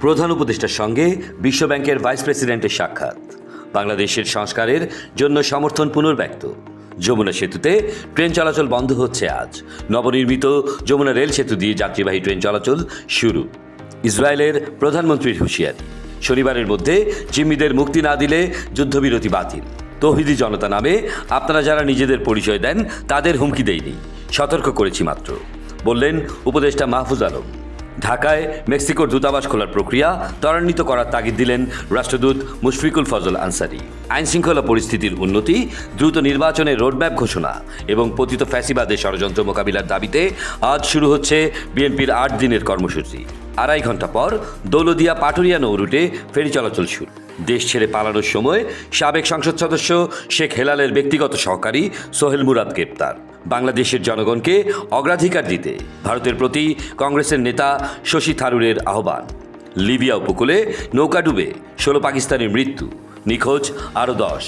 প্রধান উপদেষ্টার সঙ্গে বিশ্বব্যাংকের ভাইস প্রেসিডেন্টের সাক্ষাৎ। বাংলাদেশের সংস্কারের জন্য সমর্থন পুনর্ব্যক্ত। যমুনা সেতুতে ট্রেন চলাচল বন্ধ হচ্ছে আজ। নবনির্মিত যমুনা রেল সেতু দিয়ে যাত্রীবাহী ট্রেন চলাচল শুরু। ইসরায়েলের প্রধানমন্ত্রীর হুঁশিয়ারি। শনিবারের মধ্যে জিম্মিদের মুক্তি না দিলে যুদ্ধবিরতি বাতিল। তৌহিদি জনতা নামে আপনারা যারা নিজেদের পরিচয় দেন, তাদের হুমকি দেয়নি সতর্ক করেছি মাত্র, বললেন উপদেষ্টা মাহফুজ আলম। ঢাকায় মেক্সিকোর দূতাবাস খোলার প্রক্রিয়া ত্বরান্বিত করার তাগিদ দিলেন রাষ্ট্রদূত মুশফিকুল ফজল আনসারি। আইন শৃঙ্খলা পরিস্থিতির উন্নতি, দ্রুত নির্বাচনের রোডম্যাপ ঘোষণা এবং পতিত ফ্যাসিবাদের ষড়যন্ত্র মোকাবিলার দাবিতে আজ শুরু হচ্ছে বিএনপির আট দিনের কর্মসূচি। আড়াই ঘণ্টা পর দৌলদিয়া পাটুরিয়া নৌ রুটে ফেরি চলাচল শুরু। দেশ ছেড়ে পালানোর সময় সাবেক সংসদ সদস্য শেখ হেলালের ব্যক্তিগত সহকারী সোহেল মুরাদ গ্রেপ্তার। বাংলাদেশের জনগণকে অগ্রাধিকার দিতে ভারতের প্রতি কংগ্রেসের নেতা শশী থারুরের আহ্বান। লিবিয়া উপকূলে নৌকা ডুবে ষোলো পাকিস্তানের মৃত্যু, নিখোঁজ আরও দশ।